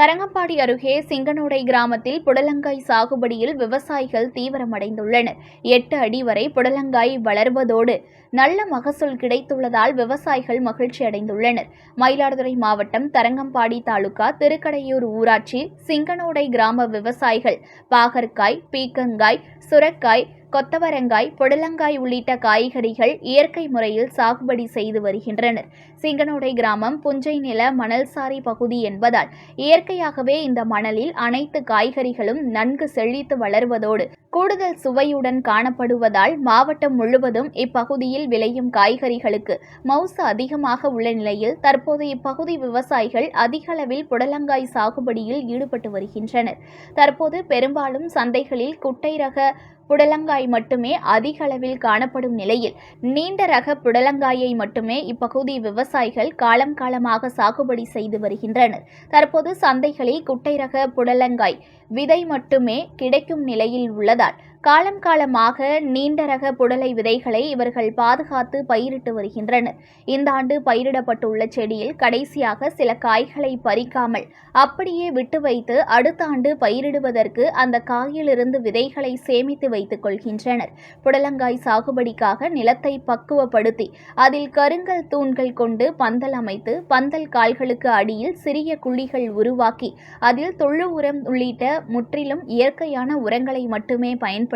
Karangambadi அருகே சிங்கனோடை கிராமத்தில் புடலங்காய் சாகுபடியில் விவசாயிகள் தீவிரமடைந்துள்ளனர். எட்டு அடி வரை புடலங்காய் வளர்வதோடு நல்ல மகசூல் கிடைத்துள்ளதால் விவசாயிகள் மகிழ்ச்சி அடைந்துள்ளனர். மயிலாடுதுறை மாவட்டம் தரங்கம்பாடி தாலுகா திருக்கடையூர் ஊராட்சி சிங்கனோடை கிராம விவசாயிகள் பாகற்காய் பீக்கங்காய் சுரக்காய் கொத்தவரங்காய் புடலங்காய் உள்ளிட்ட காய்கறிகள் இயற்கை முறையில் சாகுபடி செய்து வருகின்றனர். சிங்கனோடை கிராமம் புஞ்சை நில மணல்சாரி பகுதி என்பதால் இயற்கையாகவே இந்த மணலில் அனைத்து காய்கறிகளும் நன்கு செழித்து வளர்வதோடு கூடுதல் சுவையுடன் காணப்படுவதால் மாவட்டம் முழுவதும் இப்பகுதியில் விளையும் காய்கறிகளுக்கு மவுசு அதிகமாக உள்ள நிலையில் தற்போது இப்பகுதி விவசாயிகள் அதிகளவில் புடலங்காய் சாகுபடியில் ஈடுபட்டு வருகின்றனர். தற்போது பெரும்பாலும் சந்தைகளில் குட்டை ரக புடலங்காய் மட்டுமே அதிக அளவில் காணப்படும் நிலையில் நீண்ட ரக புடலங்காயை மட்டுமே இப்பகுதி விவசாயிகள் காலம் காலமாக சாகுபடி செய்து வருகின்றனர். தற்போது சந்தைகளில் குட்டை ரக புடலங்காய் விதை மட்டுமே கிடைக்கும் நிலையில் உள்ளதால் காலம் காலமாக நீண்ட ரக புடலை விதைகளை இவர்கள் பாதுகாத்து பயிரிட்டு வருகின்றனர். இந்த ஆண்டு பயிரிடப்பட்டுள்ள செடியில் கடைசியாக சில காய்களை பறிக்காமல் அப்படியே விட்டு வைத்து அடுத்த ஆண்டு பயிரிடுவதற்கு அந்த காயிலிருந்து விதைகளை சேமித்து வைத்துக் கொள்கின்றனர். புடலங்காய் சாகுபடிக்காக நிலத்தை பக்குவப்படுத்தி அதில் கருங்கல் தூண்கள் கொண்டு பந்தல் அமைத்து பந்தல் கால்களுக்கு அடியில் சிறிய குழிகள் உருவாக்கி அதில் தொழு உரம் உள்ளிட்ட முற்றிலும் இயற்கையான உரங்களை மட்டுமே பயன்படுத்தி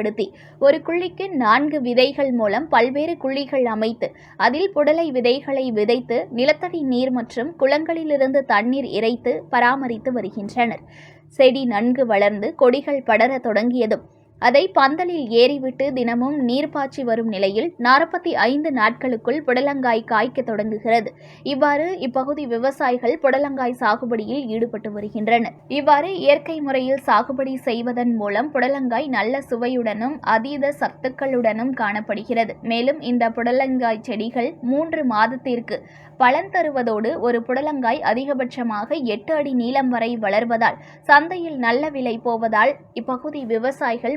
ஒரு குழிக்கு நான்கு விதைகள் மூலம் பல்வேறு குழிகள் அமைத்து அதில் புடலை விதைகளை விதைத்து நிலத்தடி நீர் மற்றும் குளங்களிலிருந்து தண்ணீர் இறைத்து பராமரித்து வருகின்றனர். செடி நன்கு வளர்ந்து கொடிகள் படர தொடங்கியதும் அதை பந்தலில் ஏறிவிட்டு தினமும் நீர் பாய்ச்சி வரும் நிலையில் நாற்பத்தி ஐந்து நாட்களுக்குள் புடலங்காய் காய்க்க தொடங்குகிறது. இவ்வாறு இப்பகுதி விவசாயிகள் புடலங்காய் சாகுபடியில் ஈடுபட்டு வருகின்றனர். இவ்வாறு இயற்கை முறையில் சாகுபடி செய்வதன் மூலம் புடலங்காய் நல்ல சுவையுடனும் அதீத சத்துக்களுடனும் காணப்படுகிறது. மேலும் இந்த புடலங்காய் செடிகள் மூன்று மாதத்திற்கு பலன் தருவதோடு ஒரு புடலங்காய் அதிகபட்சமாக எட்டு அடி நீளம் வரை வளர்வதால் சந்தையில் நல்ல விலை போவதால் இப்பகுதி விவசாயிகள்